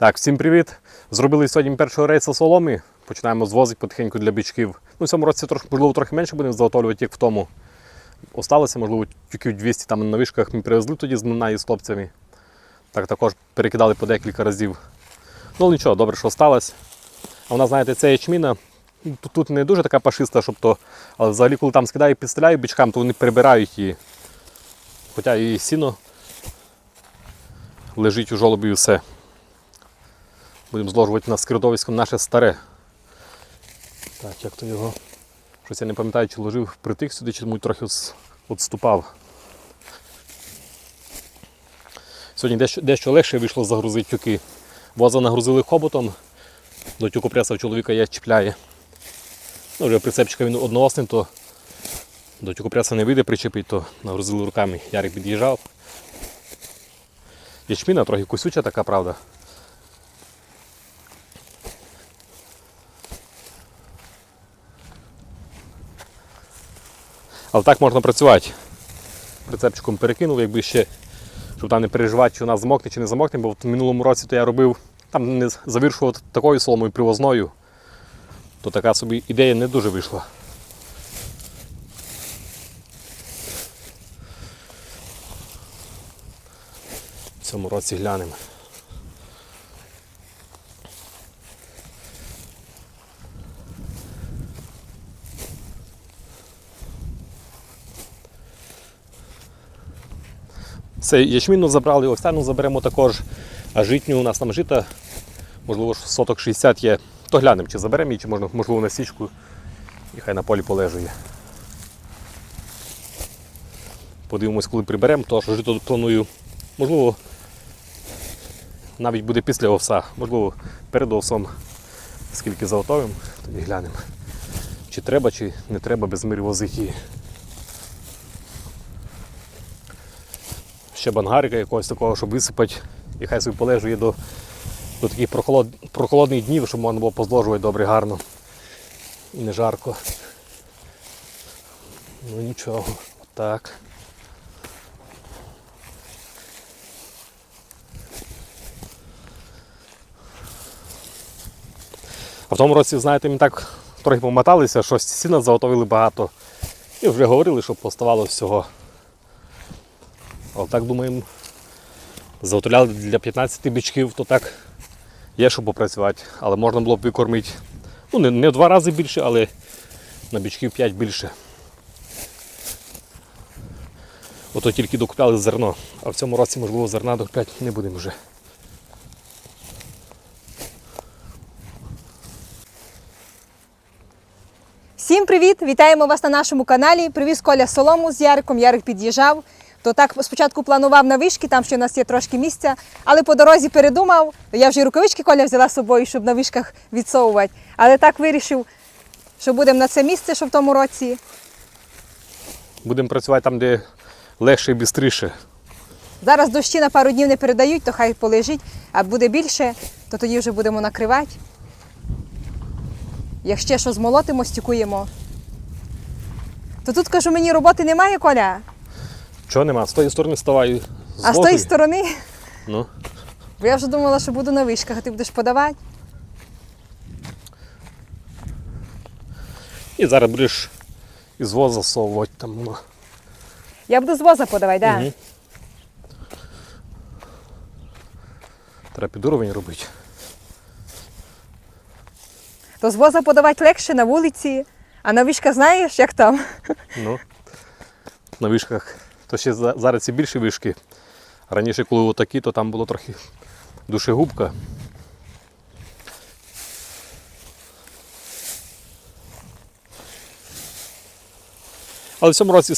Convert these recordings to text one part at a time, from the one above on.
Так, всім привіт. Зробили сьогодні першого рейсу соломи. Починаємо звозити потихеньку для бичків. Ну, в цьому році трошки, можливо, трохи менше будемо заготовлювати, як в тому. Осталося, можливо, тюків 200 там на вишках ми привезли тоді з Млина із хлопцями. Так також перекидали по декілька разів. Ну нічого, добре, що сталося. А вона, знаєте, це ячміна. Тут, тут не дуже така пашиста, щоб то. Але взагалі, коли там скидаю, підстріляю бичкам, то вони перебирають її. Хоча і сіно лежить у жолобі і все. Будемо зложувати на скирдовиськом наше старе. Так, як то його? Щось я не пам'ятаю, чи ложив притик сюди, чи тому трохи відступав. Сьогодні дещо, дещо легше вийшло загрузити тюки. Воза нагрузили хоботом, до тюкопряса в чоловіка я чіпляє. Ну, вже прицепчика він одноосний, то до тюкопряса не вийде причепити, то нагрузили руками. Ярик під'їжджав. Ячміна трохи кусюча така, правда. Але так можна працювати. Прицепчиком перекинув, якби ще, щоб там не переживати, чи нас змокне, чи не замокне, бо в минулому році то я робив, там не завіршував такою соломою привозною, то така собі ідея не дуже вийшла. В цьому році глянемо. Це ячмінну забрали, останню заберемо також. А житню у нас там жита, можливо, соток 60 є. То глянемо, чи заберемо її, чи можна, можливо, на січку. І хай на полі полежує. Подивимось, коли приберемо, то що жито планую. Можливо, навіть буде після овса, можливо, перед овсом, скільки заготовимо, тоді глянемо. Чи треба, чи не треба без мирі возити ще бангарика якогось такого, щоб висипати, і хай собі полежує до, до таких прохолод, прохолодних днів, щоб можна було позложувати добре, гарно. І не жарко. Ну нічого, так. А в тому році, знаєте, ми так трохи помоталися, щось сіна заготовили багато. І вже говорили, що поставало всього. Але так думаємо, заготовляли для 15 бичків, то так є, що попрацювати. Але можна було б викормити ну, не, не в два рази більше, але на бичків 5 більше. Ото тільки докупляли зерно, а в цьому році, можливо, зерна докупляти не будемо вже. Всім привіт! Вітаємо вас на нашому каналі. Привіз Коля солому з Яриком. Ярик під'їжджав. То так спочатку планував на вишки, там ще у нас є трошки місця, але по дорозі передумав. Я вже рукавички Коля взяла з собою, щоб на вишках відсовувати. Але так вирішив, що будемо на це місце, що в тому році. Будемо працювати там, де легше і швидше. Зараз дощі на пару днів не передають, то хай полежить, а буде більше, то тоді вже будемо накривати. Як ще що змолотимо, стікуємо. То тут кажу, мені роботи немає, Коля. Чого нема? З тої сторони ставай. А з тої сторони, Ну. бо я вже думала, що буду на вишках, а ти будеш подавати. І зараз будеш із воза засовувати там. Ну. Я буду з воза подавати, так. Да. Мгм. Треба під уровень робити. То з воза подавати легше на вулиці, а на вишках знаєш, як там. Ну, на вишках. То ще зараз ці більші вишки. Раніше, коли отакі, то там було трохи душегубка. Але в цьому році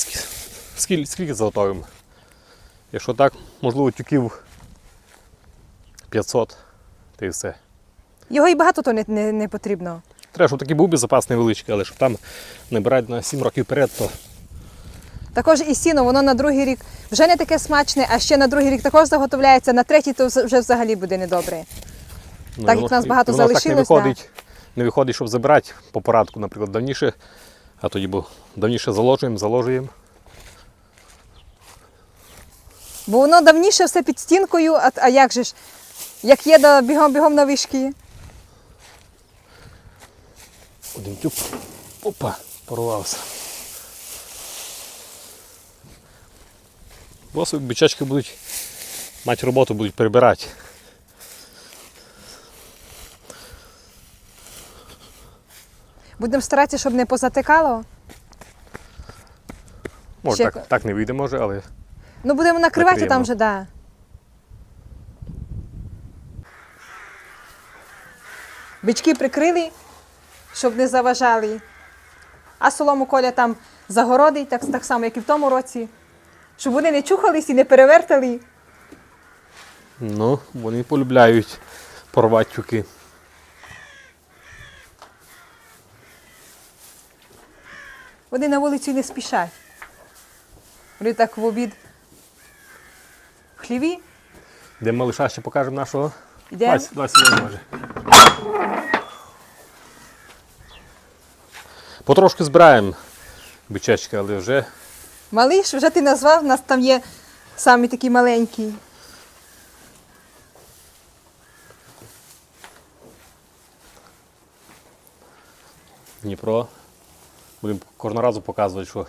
скільки, скільки заготовимо? Якщо так, можливо, тюків 500, та й все. Його і багато то не, не, не потрібно. Треба, щоб такий був би запас невеличкий, але щоб там не брати на 7 років вперед, то Також і сіно, воно на другий рік вже не таке смачне, а ще на другий рік також заготовляється, на третій то вже взагалі буде недобре. Ну, Так як воно- нас багато залишилось, Так не виходить, не виходить, щоб забирати по порадку, наприклад, давніше, а тоді бо давніше заложуємо, заложуємо. Бо воно давніше все під стінкою, а, а як же ж? Як є, да бігом-бігом на вишки. Один тюб. Опа, порвався. Бо собі бичачки будуть мати роботу, будуть перебирати. Будемо старатися, щоб не позатикало. Може, Ще так, так не вийде, може, але Ну, будемо накривати Накриємо. там вже, да. Бички прикрили, щоб не заважали. А солому коля там загородить, так, так само, як і в тому році. Щоб вони не чухались і не перевертали. ну, вони полюбляють порвати тюки. Вони на вулицю не спішать. Вони так в обід в хліві. Де малиша ще покажемо нашого. Йдемо. Вась, Вась, сюди може. Потрошки збираємо бичачки, але вже Малиш, вже ти назвав, у нас там є самі такі маленькі. Дніпро. Будемо кожного разу показувати, що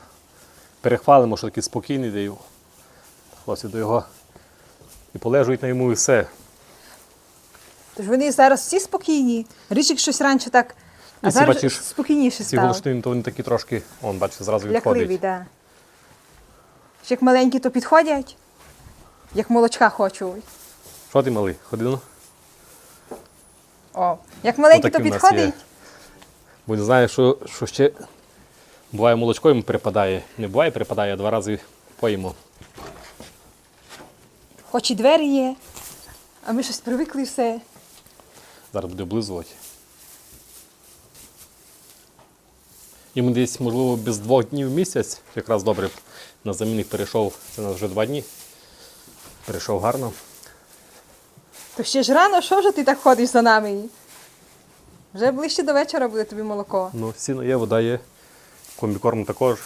перехвалимо, що такий спокійний, його. Хлопці до його і полежують на йому і все. Тож вони зараз всі спокійні. Річик щось раніше так, а І зараз бачиш, спокійніше Ці став. голштини, то вони такі трошки, он, бачите, зразу Лякливі, відходять. так. Да. Як маленькі, то підходять, як молочка хочуть. Що ти малий? Ходи ну. О, як маленькі, то є. Бо не знаю, що, що ще буває молочко йому перепадає. Не буває перепадає, а два рази поїмо. Хоч і двері є, а ми щось привикли і все. Зараз буде облизувати. Йому десь, можливо, без двох днів в місяць, якраз добре на замінник перейшов, це у нас вже два дні. Перейшов гарно. То ще ж рано, що ж ти так ходиш за нами? Вже ближче до вечора буде тобі молоко. Ну, сіно є, вода є. Комбікорм також.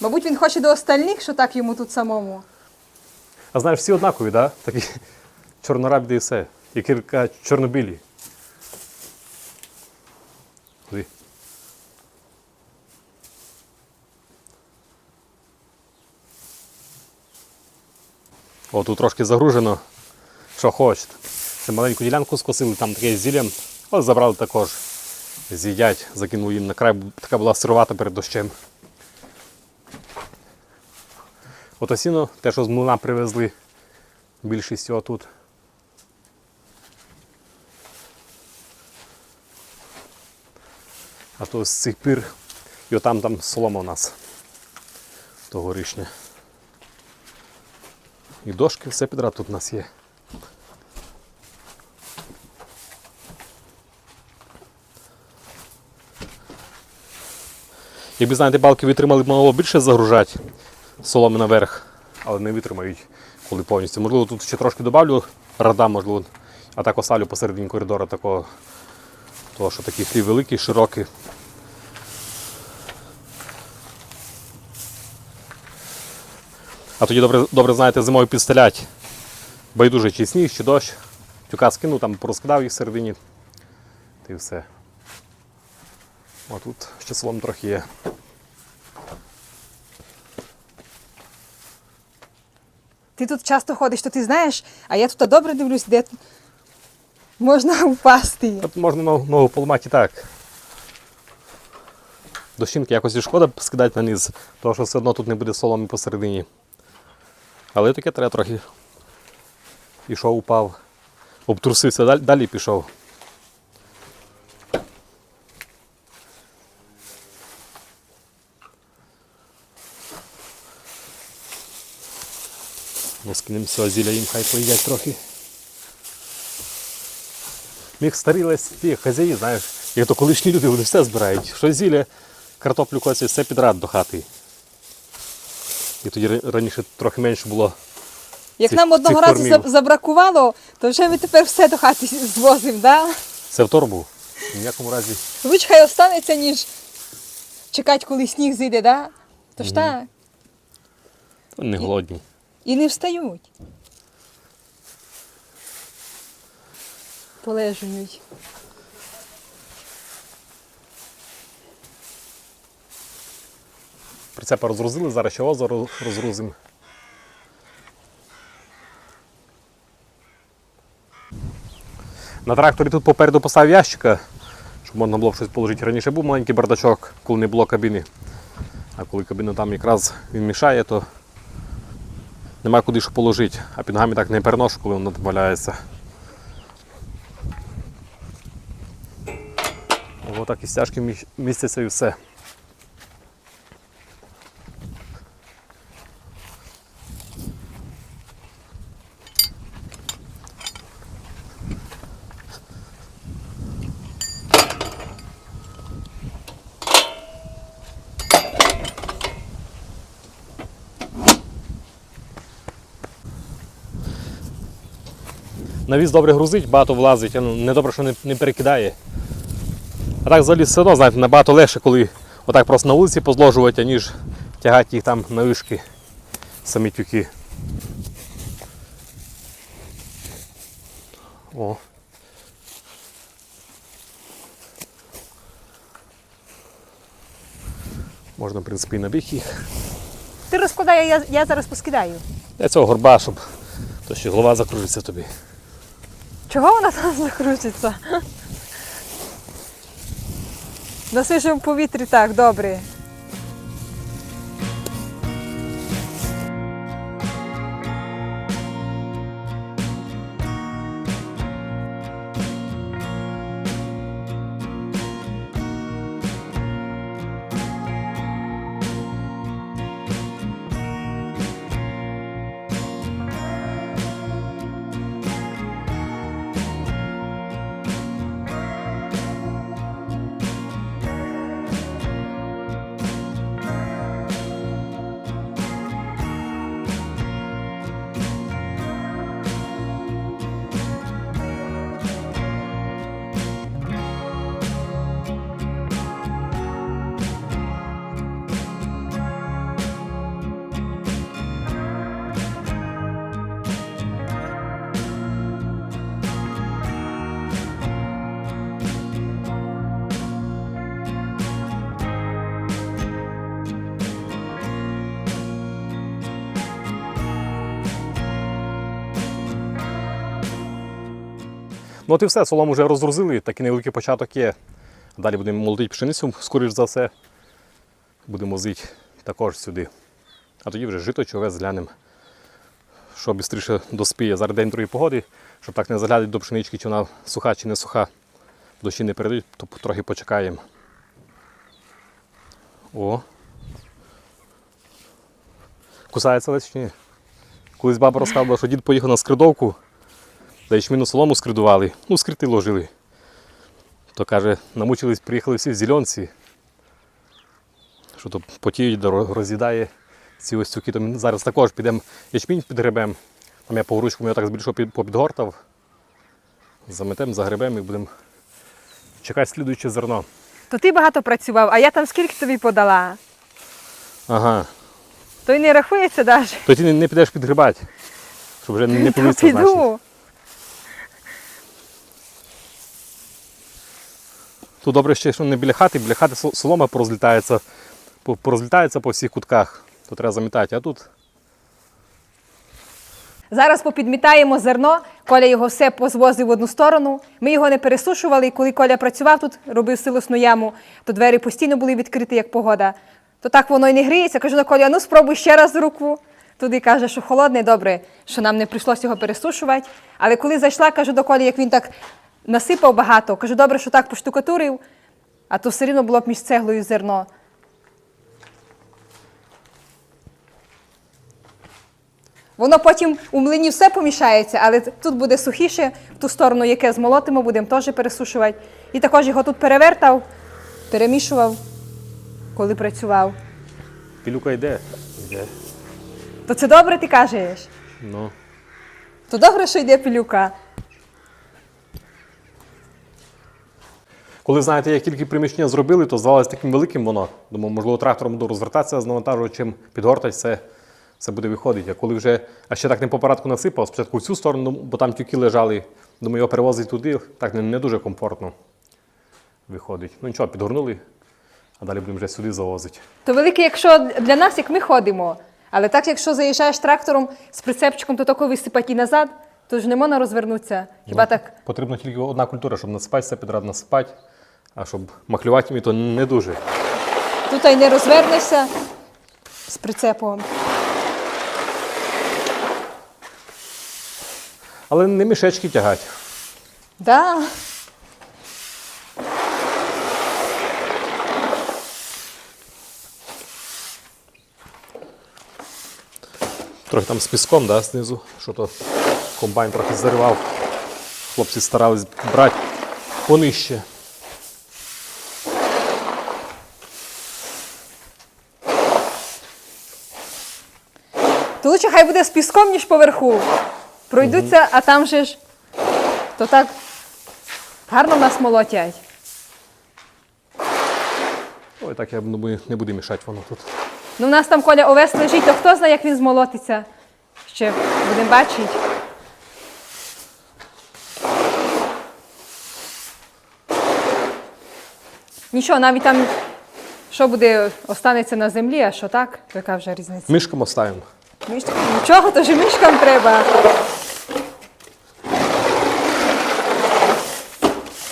Мабуть, він хоче до остальних, що так йому тут самому. А знаєш, всі однакові, да? Такі чорнорабі і все. І кілька чорнобілі. Ходи. О, тут трошки загружено. Що хочете. Це маленьку ділянку скосили, там таке зілля. Ось забрали також. З'їдять, закинули їм на край, така була сировата перед дощем. Ото сіно, те, що з млина привезли, більшість його тут. А то з цих пір, і отам там солома у нас. Тогорічня. І дошки, все підряд тут у нас є. Якби знаєте, балки витримали, б могло більше загружати соломи наверх, але не витримають, коли повністю. Можливо, тут ще трошки добавлю рада, можливо, а так оставлю посередині коридору такого, того, що такий хлів великий, широкий. А тоді добре, добре знаєте, зимою підстелять. Байдуже чи сніг, чи дощ. Тюка скинув, там порозкидав їх всередині. Та й все. А тут ще солом трохи є. Ти тут часто ходиш, то ти знаєш, а я тут добре дивлюсь, де тут можна впасти. От можна ногу, ногу поламати так. Дощинки якось і шкода скидати на низ, тому що все одно тут не буде соломи посередині. Але таке треба трохи. Пішов, упав. Обтрусився, далі, далі пішов. Скинемо цього зілля їм хай поїдять трохи. Міг старі ті хазяї, знаєш, як то колишні люди вони все збирають. Що зілля, картоплю косять, все підряд до хати. І тоді раніше трохи менше було. Як цих- нам одного разу кормів. забракувало, то вже ми тепер все до хати звозимо, да? Це в торбу. В ніякому разі. Луч хай останеться, ніж чекати, коли сніг зійде, да? То ж так. то Не голодні. І не встають. полежують. Прицепа розгрузили, зараз ще озеро розгрузимо. На тракторі тут попереду поставив ящика, щоб можна було щось положити. Раніше був маленький бардачок, коли не було кабіни. А коли кабіна там якраз він мішає, то нема куди що положити. А під ногами так не переношу, коли воно там валяється. Отак і стяжки містяться і все. Навіс добре грузить, багато влазить, ну, не добре, що не, не перекидає. А так взагалі все одно, знаєте, набагато легше, коли отак просто на вулиці позложувати, аніж тягати їх там на вишки, самі тюки. О. Можна, в принципі, і на біг їх. Ти розкладай, я, я зараз поскидаю. Для цього горба, щоб то ще голова закружиться тобі. Чого вона там закрутиться? На в повітрі так, добре. Ну от і все, солому вже розгрузили, такий невеликий початок є. Далі будемо молотити пшеницю, скоріш за все. Будемо возити також сюди. А тоді вже жито чи зглянемо, що швидше доспіє. Зараз день другої погоди, щоб так не заглядати до пшенички, чи вона суха чи не суха. Дощі не передають, то трохи почекаємо. О. Кусається чи ні? Колись баба розказувала, що дід поїхав на скридовку, де ячмінну солому скридували, ну, скрити ложили. То каже, намучились, приїхали всі в зеленці, що то потіють, роз'їдає ці ось цюки. То ми зараз також підемо ячмінь підгребемо. Там я погрузчиком його так збільшого попідгортав. Заметемо, загребемо і будемо чекати слідуюче зерно. То ти багато працював, а я там скільки тобі подала? Ага. То й не рахується навіть. То ти не, підеш підгрібати, щоб вже не То Тут добре ще, що не біля хати, біля хати солома порозлітається, по- порозлітається по всіх кутках. То треба замітати. А тут Зараз попідмітаємо зерно. Коля його все позвозив в одну сторону. Ми його не пересушували. І коли Коля працював тут, робив силосну яму, то двері постійно були відкриті, як погода. То так воно й не гріється. Кажу до Коля, ну спробуй ще раз руку. Туди каже, що холодне, добре, що нам не прийшлося його пересушувати. Але коли зайшла, кажу до Колі, як він так насипав багато, кажу, добре, що так поштукатурив, а то все рівно було б між цеглою зерно. Воно потім у млині все помішається, але тут буде сухіше, в ту сторону, яке змолотимо, будемо теж пересушувати. І також його тут перевертав, перемішував, коли працював. пілюка йде. Йде. То це добре, ти кажеш? Ну. То добре, що йде пилюка. Коли знаєте, як тільки приміщення зробили, то здавалося таким великим воно. Думаю, можливо, трактором буду розвертатися з навантажувачем, підгортати все, все буде виходити. А коли вже а ще так не по порядку насипав, спочатку в цю сторону, бо там тюки лежали, Думаю, його перевозити туди так не, не дуже комфортно виходить. Ну нічого, підгорнули, а далі будемо вже сюди завозити. То велике, якщо для нас, як ми ходимо. Але так, якщо заїжджаєш трактором з прицепчиком, то тако висипати і назад, то ж не можна розвернутися. Хіба так? Потрібно тільки одна культура, щоб насипати все підряд насипати, а щоб махлювати їм, то не дуже. Тут і не розвернешся з прицепом. Але не мішечки тягати. Да. Трохи там з піском, да, знизу, що то комбайн трохи заривав. Хлопці старались брати понижче. Лучше хай буде з піском, ніж поверху. Пройдуться, а там же ж то так гарно нас молотять. Ой, так я думаю, не буде мішати воно тут. Ну, в нас там Коля овес лежить, то хто знає, як він змолотиться. Ще будемо бачити. Нічого, навіть там, що буде, останеться на землі, а що так, то яка вже різниця. Мишком оставимо. Міш... Нічого, то ж мішкам треба.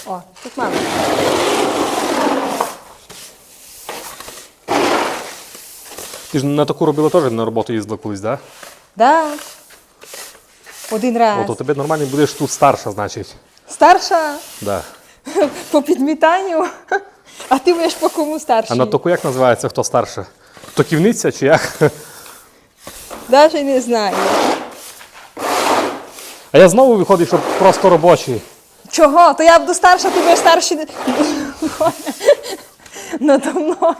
О, тут мало. Ти ж на таку робила теж на роботу їздила колись, так? Да. Один раз. Да? От у тебе нормально будеш тут старша, значить. Старша Да. по підмітанню, а ти будеш по кому старший. А на таку як називається, хто старша? Токівниця чи як? Даже не знаю. А я знову виходить, що просто робочий. Чого? То я буду старша, ти будеш старший надо мною.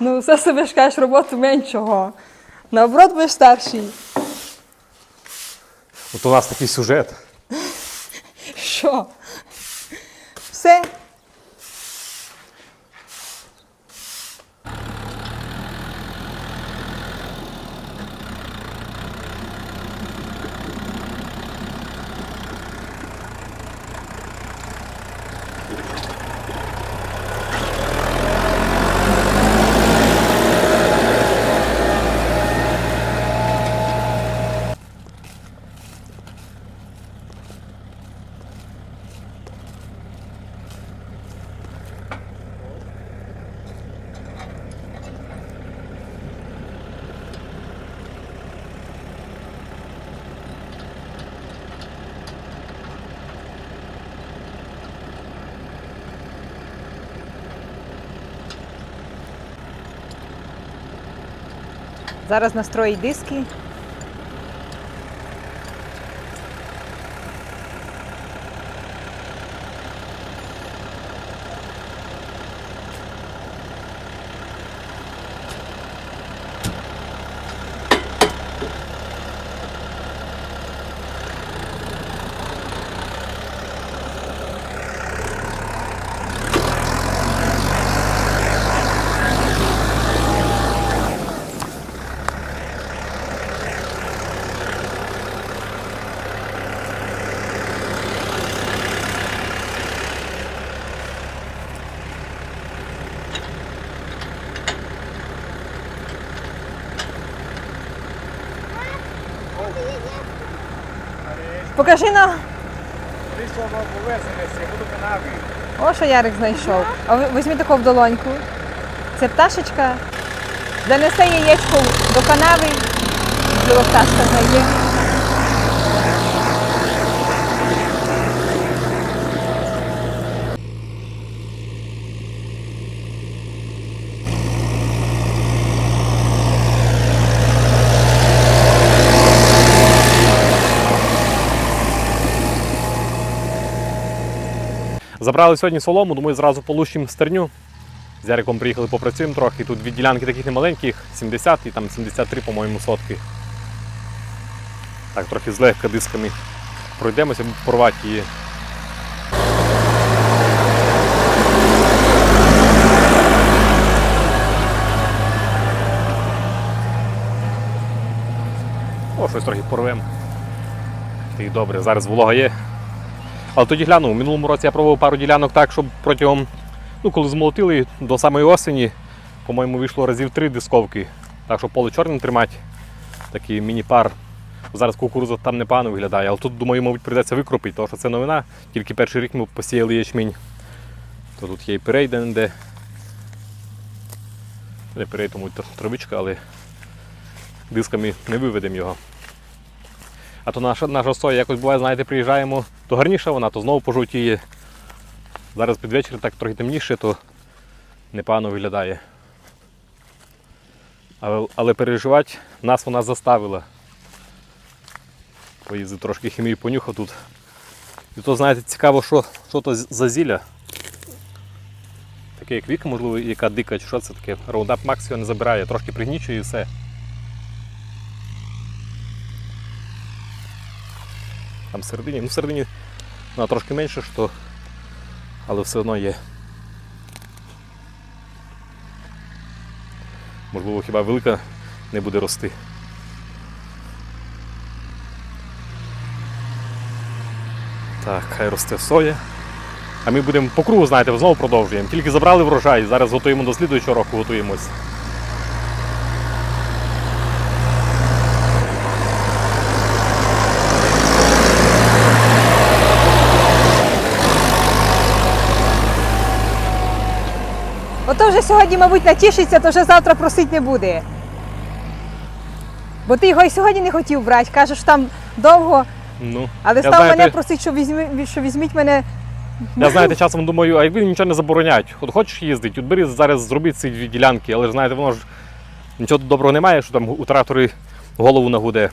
Ну, все собі ж кажеш роботу меншого. Наоборот, будеш старший. От у нас такий сюжет. Що? Все. Зараз настроїть диски. Покажи на. О, що Ярик знайшов. А візьми таку в долоньку. Це пташечка. Занесе яєчко до канави, пташка знайде. Забрали сьогодні солому, думаю, зразу получимо стерню. З Яриком приїхали, попрацюємо трохи. Тут дві ділянки таких немаленьких, 70 і там 73, по-моєму, сотки. Так, трохи злегка дисками пройдемося, порвати її. О, щось трохи порвемо. Стоїть добре, зараз волога є. Але тоді глянув, у минулому році я пробував пару ділянок так, щоб протягом, ну коли змолотили до самої осені, по-моєму, вийшло разів три дисковки. Так що поле чорним тримати, такий міні-пар. Зараз кукуруза там непогано виглядає, але тут, думаю, мабуть, прийдеться викропити, тому що це новина. Тільки перший рік ми посіяли ячмінь. То тут є і перей де. Не перей, тому травичка, але дисками не виведемо його. А то наша, наша соя якось буває, знаєте, приїжджаємо, то гарніша вона, то знову пожовтіє. Зараз під вечір так трохи темніше, то непогано виглядає. Але, але переживати нас вона заставила. Поїздив трошки хімію понюхав тут. І то, знаєте, цікаво, що, що то за зілля. Таке як віка, можливо, яка дика, чи що це таке. Roundup Max його не забирає, трошки пригнічує і все. Там всередині, ну всередині вона трошки менше, що, але все одно є. Можливо, хіба велика не буде рости. Так, хай росте соя. А ми будемо по кругу, знаєте, знову продовжуємо. Тільки забрали врожай, зараз готуємо до слідуючого року, готуємось. Ото вже сьогодні, мабуть, натішиться, то вже завтра просить не буде. Бо ти його і сьогодні не хотів брати, кажеш, там довго, Ну, але став знаєте, мене просити, що, візьмі, що візьміть мене. Я знаєте, часом думаю, а якби нічого не заборонять. От хочеш їздити, от бери зараз зробіть ці дві ділянки, але ж знаєте, воно ж нічого тут доброго немає, що там у трактори голову нагуде.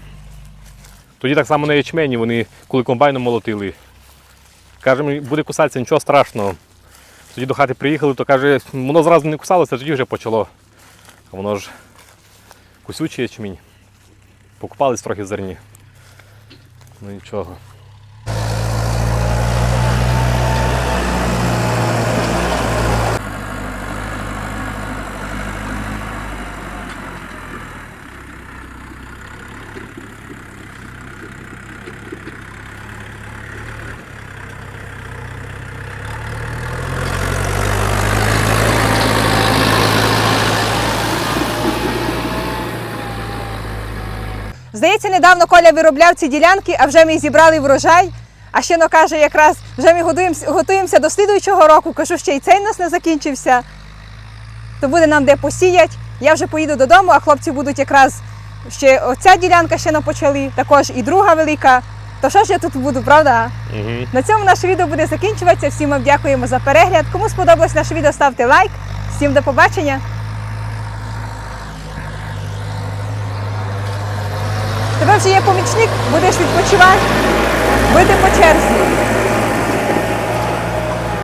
Тоді так само на ячмені, вони коли комбайном молотили. Каже, буде кусатися, нічого страшного. Тоді до хати приїхали, то каже, воно зразу не кусалося, тоді вже почало. Воно ж кусючий ячмінь. Покупались трохи в зерні. Ну нічого. Здається, недавно Коля виробляв ці ділянки, а вже ми зібрали врожай. А ще ну, каже, якраз вже ми готуємося, готуємося до слідуючого року. Кажу, ще й цей у нас не закінчився. То буде нам де посіяти. Я вже поїду додому, а хлопці будуть якраз ще оця ділянка ще не почали, також і друга велика. То що ж я тут буду, правда? Угу. На цьому наше відео буде закінчуватися. Всім вам дякуємо за перегляд. Кому сподобалось наше відео, ставте лайк. Всім до побачення. Тебе вже є помічник, будеш відпочивати. бити по черзі.